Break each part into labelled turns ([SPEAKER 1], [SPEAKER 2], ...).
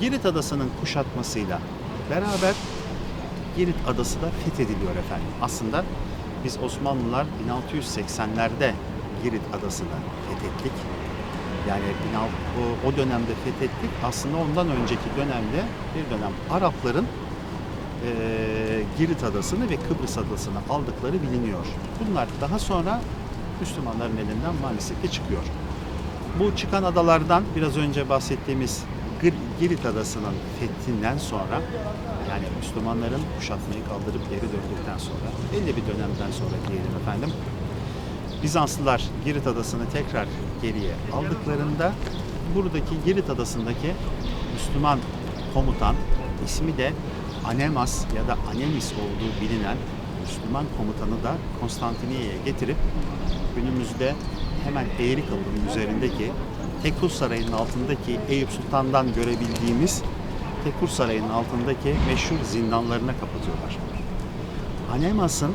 [SPEAKER 1] Girit Adası'nın kuşatmasıyla beraber Girit Adası da fethediliyor efendim. Aslında biz Osmanlılar 1680'lerde Girit Adası'nı fethettik. Yani 16 o, dönemde fethettik. Aslında ondan önceki dönemde bir dönem Arapların eee, Girit Adası'nı ve Kıbrıs Adası'nı aldıkları biliniyor. Bunlar daha sonra Müslümanların elinden maalesef ki çıkıyor. Bu çıkan adalardan biraz önce bahsettiğimiz Girit Adası'nın fethinden sonra yani Müslümanların kuşatmayı kaldırıp geri döndükten sonra belli bir dönemden sonra diyelim efendim Bizanslılar Girit Adası'nı tekrar geriye aldıklarında buradaki Girit Adası'ndaki Müslüman komutan ismi de Anemas ya da Anemis olduğu bilinen Müslüman komutanı da Konstantiniyye'ye getirip günümüzde hemen Eğri Kapı'nın üzerindeki Tekur Sarayı'nın altındaki Eyüp Sultan'dan görebildiğimiz Tekur Sarayı'nın altındaki meşhur zindanlarına kapatıyorlar. Anemas'ın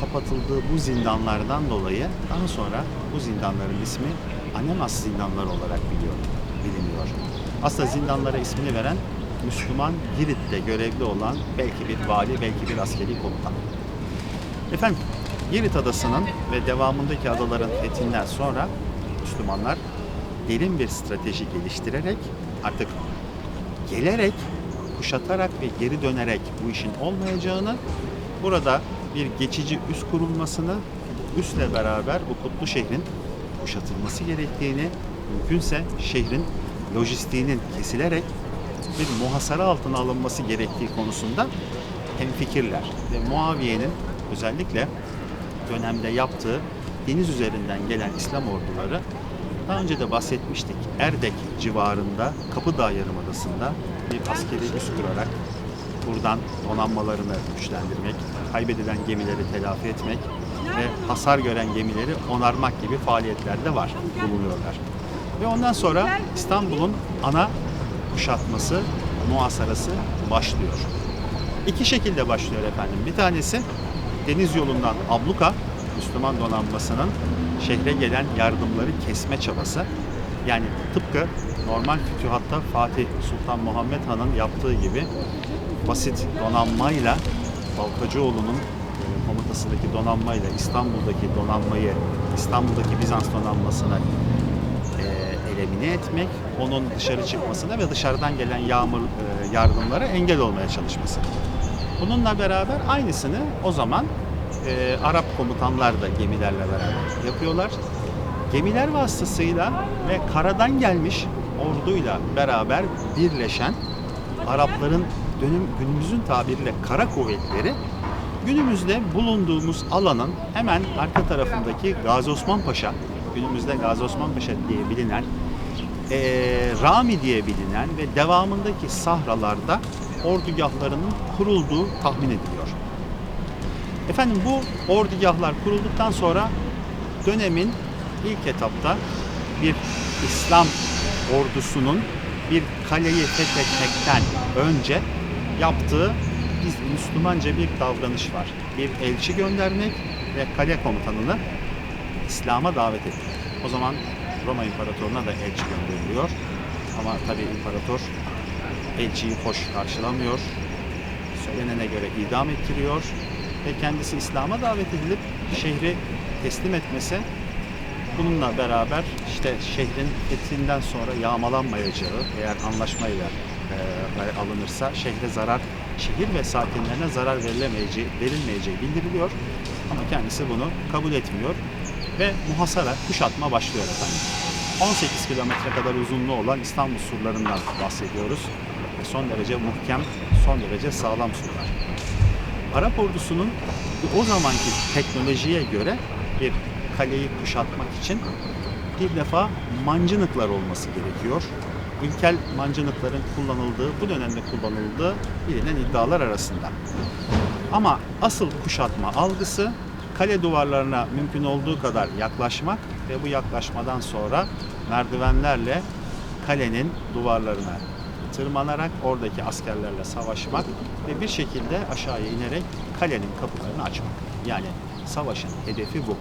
[SPEAKER 1] kapatıldığı bu zindanlardan dolayı daha sonra bu zindanların ismi Anemas zindanları olarak biliyor, biliniyor. Aslında zindanlara ismini veren Müslüman Girit'te görevli olan belki bir vali, belki bir askeri komutan. Efendim, Girit Adası'nın ve devamındaki adaların fethinden sonra Müslümanlar derin bir strateji geliştirerek artık gelerek, kuşatarak ve geri dönerek bu işin olmayacağını, burada bir geçici üs kurulmasını, üsle beraber bu kutlu şehrin kuşatılması gerektiğini, mümkünse şehrin lojistiğinin kesilerek bir muhasara altına alınması gerektiği konusunda hemfikirler ve Muaviye'nin özellikle dönemde yaptığı deniz üzerinden gelen İslam orduları daha önce de bahsetmiştik. Erdek civarında Kapıdağ Yarımadası'nda bir askeri üs kurarak buradan donanmalarını güçlendirmek, kaybedilen gemileri telafi etmek ve hasar gören gemileri onarmak gibi faaliyetlerde var, bulunuyorlar. Ve ondan sonra İstanbul'un ana kuşatması, muhasarası başlıyor. İki şekilde başlıyor efendim. Bir tanesi deniz yolundan abluka, Müslüman donanmasının şehre gelen yardımları kesme çabası. Yani tıpkı normal fütühatta Fatih Sultan Muhammed Han'ın yaptığı gibi basit donanmayla Balkacıoğlu'nun e, komutasındaki donanmayla İstanbul'daki donanmayı, İstanbul'daki Bizans donanmasını e, elimine etmek, onun dışarı çıkmasına ve dışarıdan gelen yağmur e, yardımlara engel olmaya çalışması. Bununla beraber aynısını o zaman e, Arap komutanlar da gemilerle beraber yapıyorlar. Gemiler vasıtasıyla ve karadan gelmiş orduyla beraber birleşen Arapların dönüm, günümüzün tabiriyle kara kuvvetleri günümüzde bulunduğumuz alanın hemen arka tarafındaki Gazi Osman Paşa, günümüzde Gazi Osman Paşa diye bilinen, eee, Rami diye bilinen ve devamındaki sahralarda ordugahlarının kurulduğu tahmin ediliyor. Efendim bu ordugahlar kurulduktan sonra dönemin ilk etapta bir İslam ordusunun bir kaleyi fethetmekten önce yaptığı biz Müslümanca bir davranış var. Bir elçi göndermek ve kale komutanını İslam'a davet etmek. O zaman Roma İmparatorluğu'na da elçi gönderiliyor. Ama tabii imparator elçiyi hoş karşılamıyor. Söylenene göre idam ettiriyor ve kendisi İslam'a davet edilip şehri teslim etmesi bununla beraber işte şehrin fethinden sonra yağmalanmayacağı eğer anlaşmayla e, alınırsa şehre zarar, şehir ve sakinlerine zarar verilemeyeceği, verilmeyeceği bildiriliyor. Ama kendisi bunu kabul etmiyor ve muhasara, kuşatma başlıyor efendim. 18 kilometre kadar uzunluğu olan İstanbul surlarından bahsediyoruz. Son derece muhkem, son derece sağlam surlar. Arap ordusunun o zamanki teknolojiye göre bir kaleyi kuşatmak için bir defa mancınıklar olması gerekiyor. İlkel mancınıkların kullanıldığı, bu dönemde kullanıldığı bilinen iddialar arasında. Ama asıl kuşatma algısı kale duvarlarına mümkün olduğu kadar yaklaşmak ve bu yaklaşmadan sonra merdivenlerle kalenin duvarlarına tırmanarak oradaki askerlerle savaşmak ve bir şekilde aşağıya inerek kalenin kapılarını açmak. Yani savaşın hedefi bu.